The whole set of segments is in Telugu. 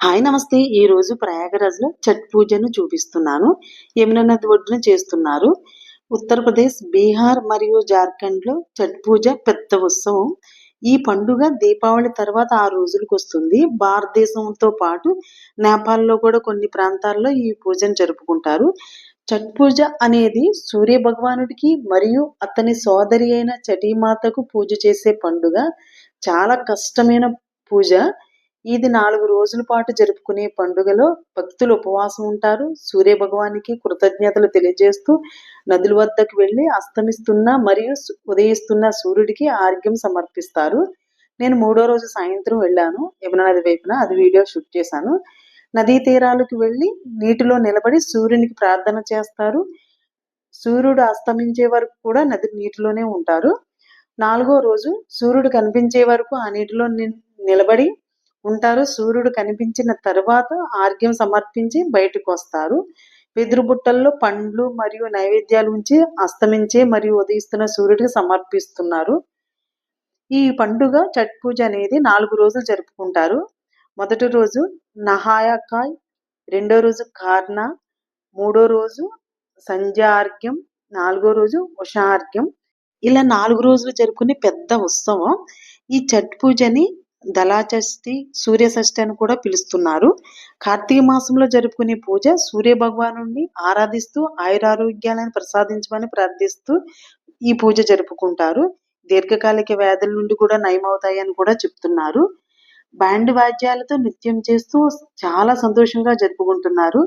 హాయ్ నమస్తే. ఈ రోజు ప్రయాగరాజ్లో ఛట్ పూజను చూపిస్తున్నాను. యమున నది ఒడ్డున చేస్తున్నారు. ఉత్తరప్రదేశ్ బీహార్ మరియు జార్ఖండ్లో ఛట్ పూజ పెద్ద ఉత్సవం. ఈ పండుగ దీపావళి తర్వాత ఆరు రోజులకు వస్తుంది. భారతదేశంతో పాటు నేపాల్లో కూడా కొన్ని ప్రాంతాల్లో ఈ పూజను జరుపుకుంటారు. ఛట్ పూజ అనేది సూర్య భగవానుడికి మరియు అతని సోదరి అయిన చటీమాతకు పూజ చేసే పండుగ. చాలా కష్టమైన పూజ. ఇది నాలుగు రోజుల పాటు జరుపుకునే పండుగలో భక్తులు ఉపవాసం ఉంటారు. సూర్య భగవానికి కృతజ్ఞతలు తెలియజేస్తూ నదుల వద్దకు వెళ్ళి అస్తమిస్తున్న మరియు ఉదయిస్తున్న సూర్యుడికి ఆర్ఘ్యం సమర్పిస్తారు. నేను మూడో రోజు సాయంత్రం వెళ్ళాను. యమున నది వైపున అది వీడియో షూట్ చేశాను. నదీ తీరాలకు వెళ్ళి నీటిలో నిలబడి సూర్యునికి ప్రార్థన చేస్తారు. సూర్యుడు అస్తమించే వరకు కూడా నది నీటిలోనే ఉంటారు. నాలుగో రోజు సూర్యుడు కనిపించే వరకు ఆ నీటిలో నిలబడి ఉంటారు. సూర్యుడు కనిపించిన తరువాత ఆర్ఘ్యం సమర్పించి బయటకు వస్తారు వెదురు బుట్టల్లో పండ్లు మరియు నైవేద్యాలు ఉంచి అస్తమించే మరియు ఉదయిస్తున్న సూర్యుడికి సమర్పిస్తున్నారు. ఈ పండుగ చట్ పూజ అనేది నాలుగు రోజులు జరుపుకుంటారు. మొదటి రోజు నహాయకాయ్ రెండో రోజు కార్న మూడో రోజు సంధ్యార్ఘ్యం నాలుగో రోజు ఉషార్ఘ్యం. ఇలా నాలుగు రోజులు జరుపుకునే పెద్ద ఉత్సవం. ఈ చట్ పూజని దళాచష్టి సూర్య షష్టి అని కూడా పిలుస్తున్నారు. కార్తీక మాసంలో జరుపుకునే పూజ సూర్య భగవాను ఆరాధిస్తూ ఆయురారోగ్యాలను ప్రసాదించమని ప్రార్థిస్తూ ఈ పూజ జరుపుకుంటారు. దీర్ఘకాలిక వ్యాధుల నుండి కూడా నయమవుతాయని కూడా చెప్తున్నారు. బ్యాండ్ వాద్యాలతో నృత్యం చేస్తూ చాలా సంతోషంగా జరుపుకుంటున్నారు.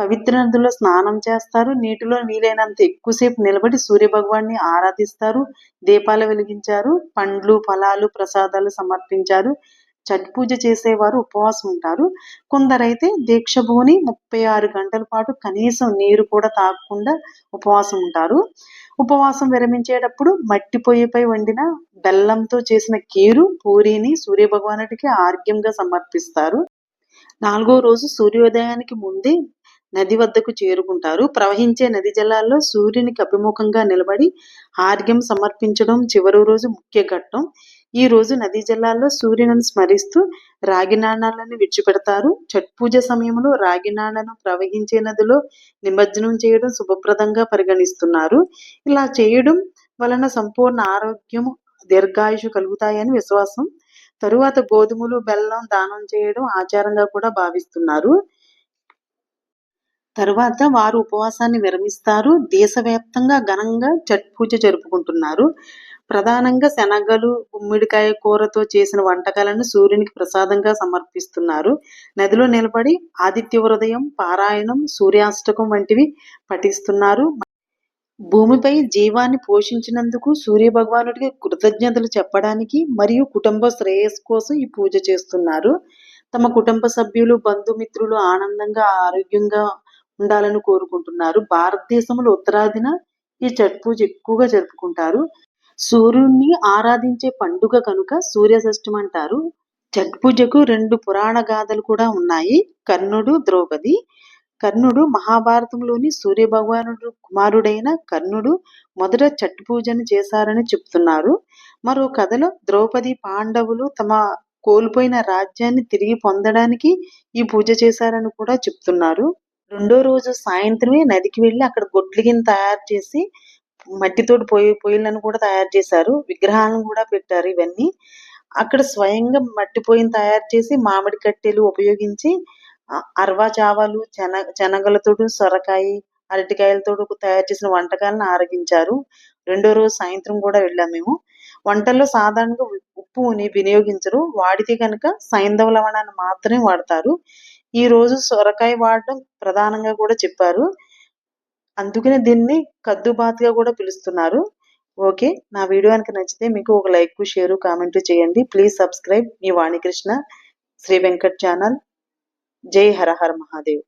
పవిత్ర నదుల్లో స్నానం చేస్తారు. నీటిలో వీలైనంత ఎక్కువసేపు నిలబడి సూర్య భగవాన్ని ఆరాధిస్తారు. దీపాలు వెలిగించారు. పండ్లు ఫలాలు ప్రసాదాలు సమర్పించారు. ఛట్ పూజ చేసేవారు ఉపవాసం ఉంటారు. కొందరైతే దీక్ష భూని ముప్పై ఆరు గంటల పాటు కనీసం నీరు కూడా తాగకుండా ఉపవాసం ఉంటారు. ఉపవాసం విరమించేటప్పుడు మట్టి పొయ్యిపై వండిన బెల్లంతో చేసిన కీరు పూరిని సూర్యభగవానుడికి ఆర్గ్యంగా సమర్పిస్తారు. నాలుగో రోజు సూర్యోదయానికి ముందే నది వద్దకు చేరుకుంటారు. ప్రవహించే నది జలాల్లో సూర్యునికి అభిముఖంగా నిలబడి ఆర్ఘ్యం సమర్పించడం చివరి రోజు ముఖ్య ఘట్టం. ఈ రోజు నదీ జలాల్లో సూర్యుని స్మరిస్తూ రాగి నాణాలను విడిచిపెడతారు. ఛట్ పూజ సమయంలో రాగి నాణను ప్రవహించే నదిలో నిమజ్జనం చేయడం శుభప్రదంగా పరిగణిస్తున్నారు. ఇలా చేయడం వలన సంపూర్ణ ఆరోగ్యం దీర్ఘాయుషు కలుగుతాయని విశ్వాసం. తరువాత గోధుమలు బెల్లం దానం చేయడం ఆచారంగా కూడా భావిస్తున్నారు. తరువాత వారు ఉపవాసాన్ని విరమిస్తారు. దేశవ్యాప్తంగా ఘనంగా ఛట్ పూజ జరుపుకుంటున్నారు. ప్రధానంగా శనగలు గుమ్మిడికాయ కూరతో చేసిన వంటకాలను సూర్యునికి ప్రసాదంగా సమర్పిస్తున్నారు. నదిలో నిలబడి ఆదిత్య హృదయం పారాయణం సూర్యాష్టకం వంటివి పఠిస్తున్నారు. భూమిపై జీవాన్ని పోషించినందుకు సూర్య భగవానుడికి కృతజ్ఞతలు చెప్పడానికి మరియు కుటుంబ శ్రేయస్సు కోసం ఈ పూజ చేస్తున్నారు. తమ కుటుంబ సభ్యులు బంధుమిత్రులు ఆనందంగా ఆరోగ్యంగా ఉండాలని కోరుకుంటున్నారు. భారతదేశంలో ఉత్తరాదిన ఈ ఛట్ పూజ ఎక్కువగా జరుపుకుంటారు. సూర్యుడిని ఆరాధించే పండుగ కనుక సూర్యషష్టం అంటారు. ఛట్ పూజకు రెండు పురాణ గాథలు కూడా ఉన్నాయి. కర్ణుడు ద్రౌపది. కర్ణుడు మహాభారతంలోని సూర్య భగవానుడు కుమారుడైన కర్ణుడు మొదట ఛట్ పూజను చేశారని చెప్తున్నారు. మరో కథలో ద్రౌపది పాండవులు తమ కోల్పోయిన రాజ్యాన్ని తిరిగి పొందడానికి ఈ పూజ చేశారని కూడా చెప్తున్నారు. రెండో రోజు సాయంత్రమే నదికి వెళ్ళి అక్కడ గొడ్లిగిని తయారు చేసి మట్టితోటి పొయ్యి పొయ్యిలను కూడా తయారు చేశారు. విగ్రహాలను కూడా పెట్టారు ఇవన్నీ. అక్కడ స్వయంగా మట్టి పొయ్యిని తయారు చేసి మామిడి కట్టెలు ఉపయోగించి అరవా చావాలు చెన శనగలతోడు సొరకాయ అరటికాయలతో తయారు చేసిన వంటకాలను ఆరగించారు. రెండో రోజు సాయంత్రం కూడా వెళ్ళాము మేము. వంటల్లో సాధారణంగా ఉప్పుని వినియోగించరు. వాడితే కనుక సైంధవ లవణాన్ని మాత్రమే వాడతారు. ఈ రోజు సొరకాయ వాడడం ప్రధానంగా కూడా చెప్పారు. అందుకనే దీన్ని కద్దుబాత్గా కూడా పిలుస్తున్నారు. ఓకే నా వీడియో కనుక నచ్చితే మీకు ఒక లైక్ షేర్ కామెంట్ చేయండి. ప్లీజ్ సబ్స్క్రైబ్ మీ వాణికృష్ణ శ్రీ వెంకట్ ఛానల్. జై హర హర మహాదేవ్.